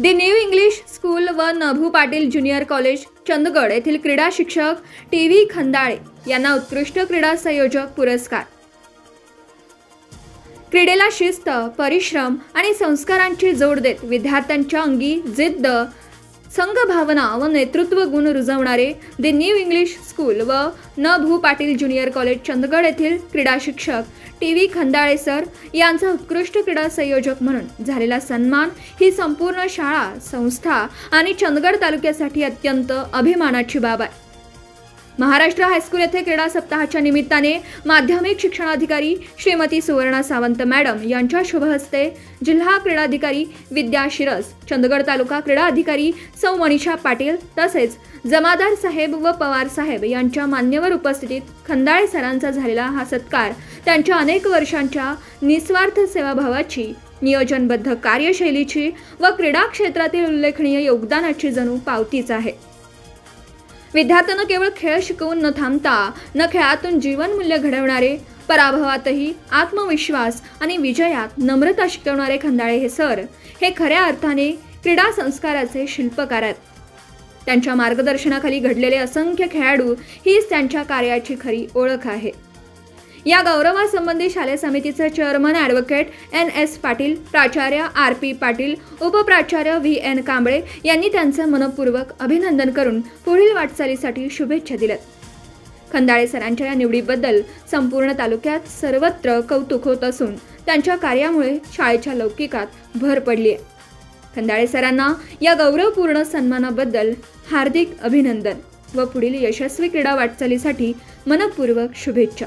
दी new English school व Nabhu Patil junior college Chandgad येथील क्रीडा शिक्षक टी व्ही खंदाळे यांना उत्कृष्ट क्रीडा संयोजक पुरस्कार. क्रीडेला शिस्त परिश्रम आणि संस्कारांची जोड देत विद्यार्थ्यांच्या अंगी जिद्द संघ भावना व नेतृत्व गुण रुजवणारे द न्यू इंग्लिश स्कूल व न भू पाटील ज्युनियर कॉलेज चंदगड येथील क्रीडा शिक्षक टी व्ही खंदाळे सर यांचा उत्कृष्ट क्रीडा संयोजक म्हणून झालेला सन्मान ही संपूर्ण शाळा संस्था आणि चंदगड तालुक्यासाठी अत्यंत अभिमानाची बाब आहे. महाराष्ट्र हायस्कूल येथे क्रीडा सप्ताहाच्या निमित्ताने माध्यमिक शिक्षणाधिकारी श्रीमती सुवर्णा सावंत मॅडम यांच्या शुभहस्ते जिल्हा क्रीडाधिकारी विद्या शिरस चंदगड तालुका क्रीडा अधिकारी सौ मनीषा पाटील तसेच जमादार साहेब व पवार साहेब यांच्या मान्यवर उपस्थितीत खंदाळे सरांचा झालेला हा सत्कार त्यांच्या अनेक वर्षांच्या निस्वार्थ सेवाभावाची नियोजनबद्ध कार्यशैलीची व क्रीडा क्षेत्रातील उल्लेखनीय योगदानाची जणू पावतीच आहे. विद्यार्थ्यांना केवळ खेळ शिकवून न थांबता न खेळातून जीवनमूल्य घडवणारे पराभवातही आत्मविश्वास आणि विजयात नम्रता शिकवणारे खंदाळे हे सर. हे खऱ्या अर्थाने क्रीडा संस्काराचे शिल्पकार आहेत. त्यांच्या मार्गदर्शनाखाली घडलेले असंख्य खेळाडू हीच त्यांच्या कार्याची खरी ओळख आहे. या गौरवासंबंधी शालेय समितीचे chairman advocate N S Patil प्राचार्य आर पी पाटील उपप्राचार्य व्ही एन कांबळे यांनी त्यांचं मनपूर्वक अभिनंदन करून पुढील वाटचालीसाठी शुभेच्छा दिल्यात. खंदाळे सरांच्या या निवडीबद्दल संपूर्ण तालुक्यात सर्वत्र कौतुक होत असून त्यांच्या कार्यामुळे शाळेच्या लौकिकात भर पडली आहे खंदाळे सरांना या गौरवपूर्ण सन्मानाबद्दल हार्दिक अभिनंदन व पुढील यशस्वी क्रीडा वाटचालीसाठी मनपूर्वक शुभेच्छा.